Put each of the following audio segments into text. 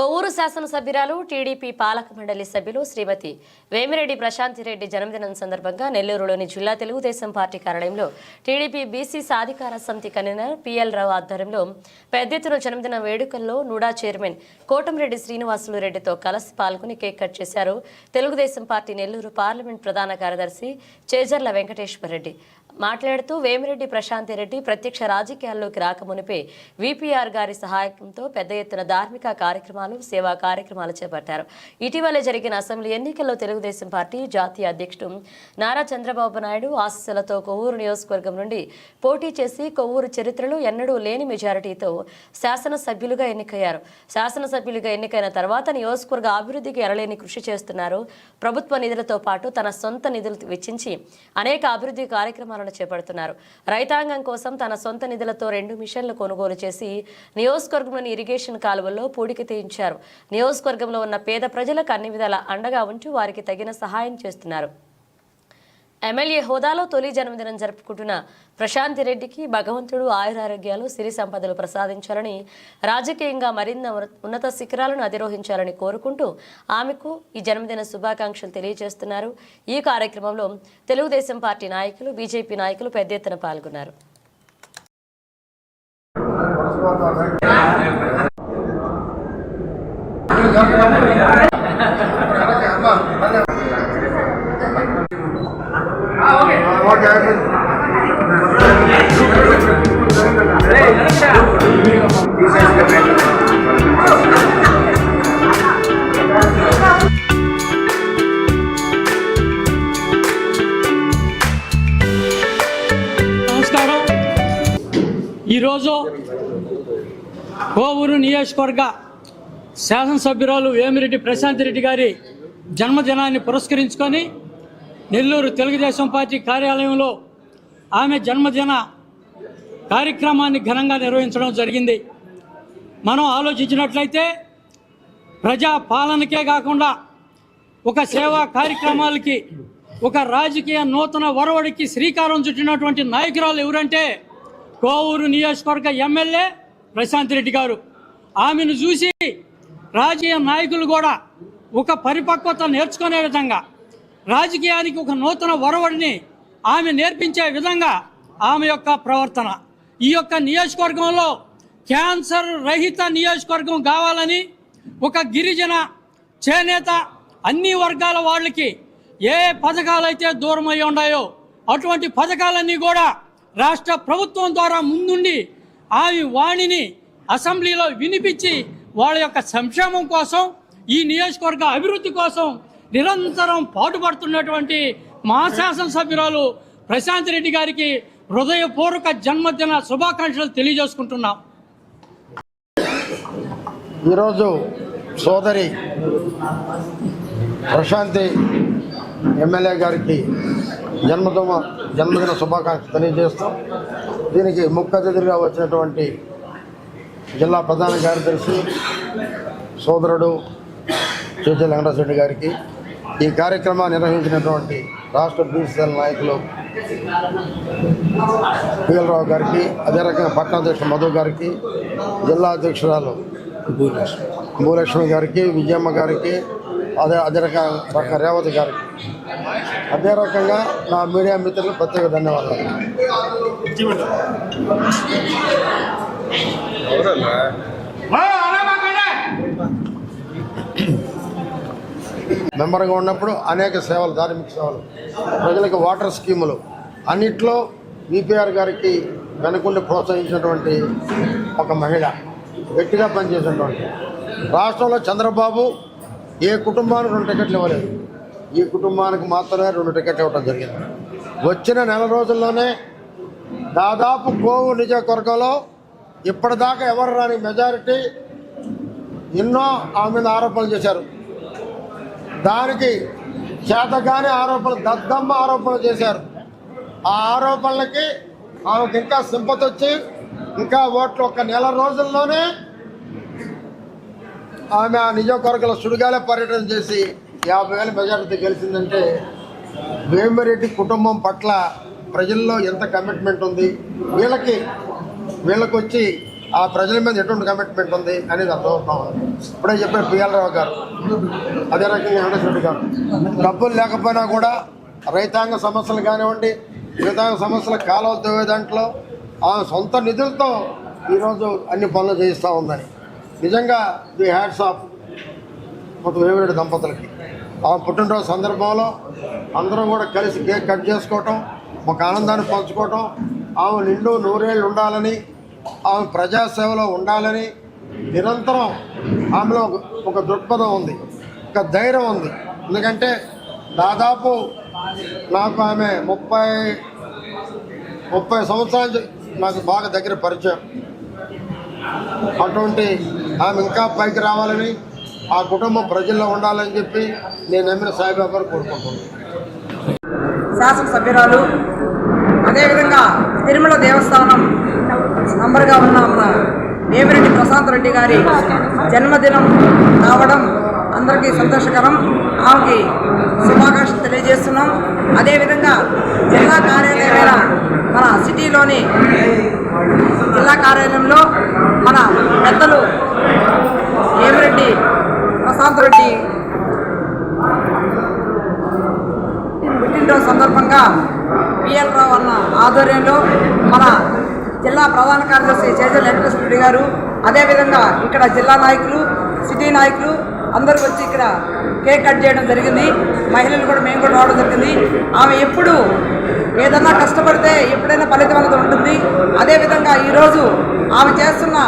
కొవ్వూరు శాసనసభ్యురాలు టీడీపీ పాలక మండలి సభ్యులు శ్రీమతి వేమిరెడ్డి ప్రశాంతిరెడ్డి జన్మదినం సందర్భంగా నెల్లూరులోని జిల్లా తెలుగుదేశం పార్టీ కార్యాలయంలో టీడీపీ బీసీ సాధికార సమితి కన్వీనర్ పిఎల్ రావు ఆధ్వర్యంలో పెద్ద ఎత్తున జన్మదిన వేడుకల్లో నూడా చైర్మన్ కోటంరెడ్డి శ్రీనివాసులు రెడ్డితో కలిసి పాల్గొని కేక్ కట్ చేశారు. తెలుగుదేశం పార్టీ నెల్లూరు పార్లమెంట్ ప్రధాన కార్యదర్శి చేజర్ల వెంకటేశ్వర రెడ్డి మాట్లాడుతూ వేమిరెడ్డి ప్రశాంతి రెడ్డి ప్రత్యక్ష రాజకీయాల్లోకి రాకమునిపే విపిఆర్ గారి సహాయంతో పెద్ద ఎత్తున ధార్మిక కార్యక్రమాలు సేవా కార్యక్రమాలు చేపట్టారు. ఇటీవల జరిగిన అసెంబ్లీ ఎన్నికల్లో తెలుగుదేశం పార్టీ జాతీయ అధ్యక్షుడు నారా చంద్రబాబు నాయుడు ఆశస్సులతో కొవ్వూరు నియోజకవర్గం నుండి పోటీ చేసి కొవ్వూరు చరిత్రలో ఎన్నడూ లేని మెజారిటీతో శాసనసభ్యులుగా ఎన్నికయ్యారు. శాసనసభ్యులుగా ఎన్నికైన తర్వాత నియోజకవర్గ అభివృద్ధికి ఎరలేని కృషి చేస్తున్నారు. ప్రభుత్వ నిధులతో పాటు తన సొంత నిధులు వెచ్చించి అనేక అభివృద్ధి కార్యక్రమాలు కార్యక్రమాలను చేపడుతున్నారు. రైతాంగం కోసం తన సొంత నిధులతో రెండు మిషన్లు కొనుగోలు చేసి నియోజకవర్గంలోని ఇరిగేషన్ కాలువల్లో పూడికి తీయించారు. నియోజకవర్గంలో ఉన్న పేద ప్రజలకు అన్ని విధాల అండగా ఉంటూ వారికి తగిన సహాయం చేస్తున్నారు. ఎమ్మెల్యే హోదాలో తొలి జన్మదినం జరుపుకుంటున్న ప్రశాంతి రెడ్డికి భగవంతుడు ఆయురారోగ్యాలు సిరి సంపదలు ప్రసాదించాలని రాజకీయంగా మరిన్న ఉన్నత శిఖరాలను అధిరోహించాలని కోరుకుంటూ ఆమెకు ఈ జన్మదిన శుభాకాంక్షలు తెలియజేస్తున్నారు. ఈ కార్యక్రమంలో తెలుగుదేశం పార్టీ నాయకులు బీజేపీ నాయకులు పెద్ద ఎత్తున పాల్గొన్నారు. ఈరోజు కోవూరు నియోజకవర్గ శాసనసభ్యురాలు వేమిరెడ్డి ప్రశాంత్ రెడ్డి గారి జన్మదినాన్ని పురస్కరించుకొని నెల్లూరు తెలుగుదేశం పార్టీ కార్యాలయంలో ఆమె జన్మదిన కార్యక్రమాన్ని ఘనంగా నిర్వహించడం జరిగింది. మనం ఆలోచించినట్లయితే ప్రజా పాలనకే కాకుండా ఒక సేవా కార్యక్రమాలకి ఒక రాజకీయ నూతన వరవడికి శ్రీకారం చుట్టినటువంటి నాయకురాలు ఎవరంటే కోవూరు నియోజకవర్గ ఎమ్మెల్యే ప్రశాంత్ రెడ్డి గారు. ఆమెను చూసి రాజకీయ నాయకులు కూడా ఒక పరిపక్వత నేర్చుకునే విధంగా రాజకీయానికి ఒక నూతన వరవడిని ఆమె నేర్పించే విధంగా ఆమె యొక్క ప్రవర్తన. ఈ యొక్క నియోజకవర్గంలో క్యాన్సర్ రహిత నియోజకవర్గం కావాలని ఒక గిరిజన చేనేత అన్ని వర్గాల వాళ్ళకి ఏ పథకాలైతే దూరం అయి ఉన్నాయో అటువంటి పథకాలన్నీ కూడా రాష్ట్ర ప్రభుత్వం ద్వారా ముందుండి ఆమె వాణిని అసెంబ్లీలో వినిపించి వాళ్ళ యొక్క సంక్షేమం కోసం ఈ నియోజకవర్గ అభివృద్ధి కోసం నిరంతరం పాటుపడుతున్నటువంటి మా శాసనసభ్యురాలు ప్రశాంత్ రెడ్డి గారికి హృదయపూర్వక జన్మదిన శుభాకాంక్షలు తెలియజేసుకుంటున్నాం. ఈరోజు సోదరి ప్రశాంతి ఎమ్మెల్యే గారికి జన్మదిన జన్మదిన శుభాకాంక్షలు తెలియజేస్తాం దీనికి ముఖ్య అతిథిగా వచ్చినటువంటి జిల్లా ప్రధాన కార్యదర్శి సోదరుడు చేచే వెంకటరెడ్డి గారికి ఈ కార్యక్రమాన్ని నిర్వహించినటువంటి రాష్ట్ర బీసీఎల్ నాయకులు పిఎల్ రావు గారికి అదే రకంగా పట్టణాధ్యక్షుడు మధు గారికి జిల్లా అధ్యక్షురాలు భూలక్ష్మి గారికి విజయమ్మ గారికి అదే అదే రకంగా రకంగా రేవతి గారికి. అదే రకంగా నా మీడియా మిత్రులకు ప్రత్యేక ధన్యవాదాలు. మెంబర్గా ఉన్నప్పుడు అనేక సేవలు ధార్మిక సేవలు ప్రజలకు వాటర్ స్కీములు. అన్నిట్లో విపిఆర్ గారికి వెనుకుండి ప్రోత్సహించినటువంటి ఒక మహిళ గట్టిగా పనిచేసినటువంటి. రాష్ట్రంలో చంద్రబాబు ఏ కుటుంబానికి రెండు టికెట్లు ఇవ్వలేదు. ఈ కుటుంబానికి మాత్రమే రెండు టికెట్లు ఇవ్వడం జరిగింది. వచ్చిన నెల రోజుల్లోనే దాదాపు కోవు నియోజకవర్గంలో ఇప్పటిదాకా ఎవరు రాని మెజారిటీ ఎన్నో ఆమె మీద ఆరోపణలు చేశారు. దానికి చేతగానే ఆరోపణలు దద్దమ్మ ఆరోపణలు చేశారు. ఆ ఆరోపణలకి ఆమెకి ఇంకా సింపతి వచ్చి ఇంకా ఓట్లు ఒక నెల రోజుల్లోనే ఆమె ఆ నియోజకవర్గంలో సుడిగాలే పర్యటన చేసి యాభై వేల మెజారిటీ గెలిచిందంటే వేమిరెడ్డి కుటుంబం పట్ల ప్రజల్లో ఎంత కమిట్మెంట్ ఉంది? వీళ్ళకి వీళ్ళకొచ్చి ఆ ప్రజల మీద ఎటువంటి కమిట్మెంట్ ఉంది అనేది అర్థమవుతా ఉంది. ఇప్పుడే చెప్పారు పిఎల్ రావు గారు. అదే రకంగా వెంకటేశ్వర గారు. డబ్బులు లేకపోయినా కూడా రైతాంగ సమస్యలు కానివ్వండి రైతాంగ సమస్యలు కాలువ తవ్వే దాంట్లో ఆ సొంత నిధులతో ఈరోజు అన్ని పనులు చేయిస్తూ ఉందని. నిజంగా ది హ్యాట్స్ ఆఫ్ ఒక వేమిరెడ్డి దంపతులకి. ఆ పుట్టినరోజు సందర్భంలో అందరం కూడా కలిసి కేక్ కట్ చేసుకోవటం ఒక ఆనందాన్ని పంచుకోవటం ఆమె నిండు నూరేళ్ళు ఉండాలని ఆమె ప్రజాసేవలో ఉండాలని నిరంతరం ఆమెలో ఒక- దృక్పథం ఉంది ఒక ధైర్యం ఉంది. ఎందుకంటే దాదాపు నాకు ఆమె ముప్పై ముప్పై సంవత్సరాల నాకు బాగా దగ్గర పరిచయం. అటువంటి ఆమె ఇంకా పైకి రావాలని ఆ కుటుంబం ప్రజల్లో ఉండాలని చెప్పి నేను నమ్మిన సాయిబాబాను కోరుకుంటున్నాను. శాసనసభ్యురాలు అదేవిధంగా తిరుమల దేవస్థానం నంబర్గా ఉన్న మన వేమిరెడ్డి ప్రశాంత్ రెడ్డి గారి జన్మదినం రావడం అందరికీ సంతోషకరం. ఆమెకి శుభాకాంక్షలు తెలియజేస్తున్నాం. అదేవిధంగా జిల్లా కార్యాలయమైన మన సిటీలోని జిల్లా కార్యాలయంలో మన పెద్దలు వేమిరెడ్డి ప్రశాంత్ రెడ్డి పుట్టినరోజు సందర్భంగా పిఎల్ రావు అన్న ఆధ్వర్యంలో మన జిల్లా ప్రధాన కార్యదర్శి చేజల్ వెంకటేశ్వరరెడ్డి గారు అదేవిధంగా ఇక్కడ జిల్లా నాయకులు సిటీ నాయకులు అందరూ వచ్చి ఇక్కడ కేక్ కట్ చేయడం జరిగింది. మహిళలు కూడా మేము కూడా రావడం జరిగింది. ఆమె ఎప్పుడు ఏదన్నా కష్టపడితే ఎప్పుడైనా ఫలితం అనేది ఉంటుంది. అదేవిధంగా ఈరోజు ఆమె చేస్తున్న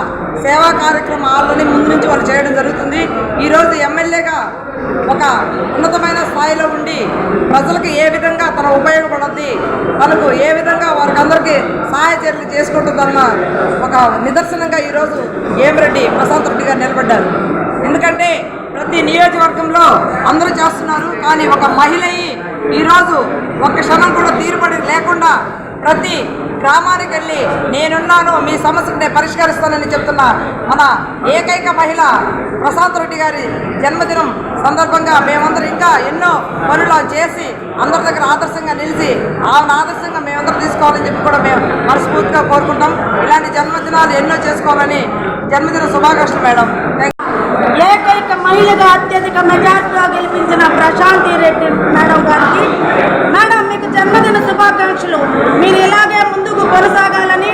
సేవా కార్యక్రమాలని ముందు నుంచి వాళ్ళు చేయడం జరుగుతుంది. ఈరోజు ఎమ్మెల్యేగా ఒక ఉన్నతమైన స్థాయిలో ఉండి ప్రజలకు ఏ విధంగా తన ఉపయోగపడుద్ది తనకు ఏ విధంగా వారికి అందరికీ సహాయ చర్యలు చేసుకుంటుందన్న ఒక నిదర్శనంగా ఈరోజు ఏమిరెడ్డి ప్రశాంత్ రెడ్డి గారు నిలబడ్డారు. ఎందుకంటే ప్రతి నియోజకవర్గంలో అందరూ చేస్తున్నారు కానీ ఒక మహిళ ఈరోజు ఒక్క క్షణం కూడా తీరుబడి లేకుండా ప్రతి గ్రామానికి వెళ్ళి నేనున్నాను మీ సమస్యను నేను పరిష్కరిస్తానని చెప్తున్న మన ఏకైక మహిళ ప్రశాంత్ రెడ్డి గారి జన్మదినం సందర్భంగా మేమందరం ఇంకా ఎన్నో పనులు చేసి అందరి దగ్గర ఆదర్శంగా నిలిచి ఆమెను ఆదర్శంగా మేమందరం తీసుకోవాలని చెప్పి కూడా మేము మనస్ఫూర్తిగా కోరుకుంటాం. ఇలాంటి జన్మదినాలు ఎన్నో చేసుకోవాలని జన్మదిన శుభాకాంక్షలు మేడం. ఏకైక మహిళగా అత్యధిక మెజార్టీలో గెలిపించిన ప్రశాంతి రెడ్డి మేడం గారికి శుభాకాంక్షలు. మీరు ఇలాగే ముందుకు కొనసాగాలని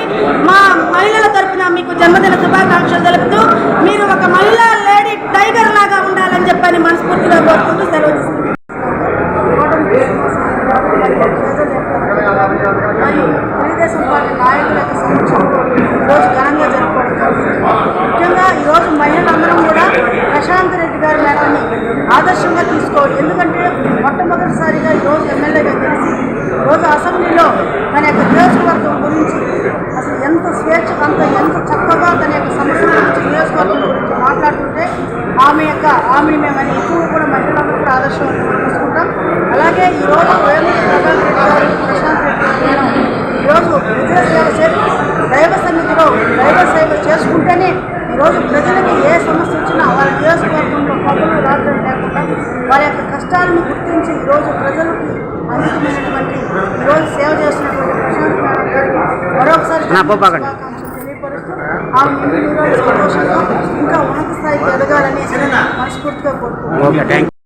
మా మహిళల తరపున మీకు జన్మదిన శుభాకాంక్షలు తెలుపుతూ మీరు ఒక మహిళా లేడీ టైగర్ లాగా ఉండాలని చెప్పని మనస్ఫూర్తిగా కోరుకుంటూ సెలవు తెలుగుదేశం పార్టీ నాయకుల యొక్క సమక్షంలో ఘనంగా జరుపుకోవడం ముఖ్యంగా ఈరోజు మహిళలందరం కూడా ప్రశాంత్ రెడ్డి గారి మేడాన్ని ఆదర్శంగా తీసుకోవాలి ఎందుకంటే మొట్టమొదటిసారిగా ఈరోజు ఎమ్మెల్యేగా తెలిసి ఈరోజు అసెంబ్లీలో తన యొక్క నియోజకవర్గం గురించి అసలు ఎంత స్వేచ్ఛ అంత ఎంత చక్కగా తన యొక్క సమస్యల గురించి నియోజకవర్గం గురించి మాట్లాడుతుంటే ఆమె యొక్క ఆమెను మేము ఎక్కువ కూడా మహిళలందరూ కూడా ఆదర్శం తీసుకుంటాం. అలాగే ఈరోజు వేమూరి ప్రభాకర్ రెడ్డి గారు ప్రశాంత్ రెడ్డి మేడం ఈరోజు విజయ సేవ చేసి దైవ సన్నిధిలో దైవ సేవ చేసుకుంటేనే ఈరోజు ప్రజలకి ఏ సమస్య వచ్చినా వాళ్ళ నియోజకవర్గంలో కబుర్లు రాత్రులు లేకుండా వారి యొక్క కష్టాలను గుర్తించి ఈరోజు ప్రజలకి అందించినటువంటి ఈరోజు సేవ చేసినటువంటి ప్రశాంత్ మేడం గారికి సంతోషంగా ఇంకా ఉన్నత స్థాయికి ఎదగాలని మనస్ఫూర్తిగా కోరుకుంటున్నాను.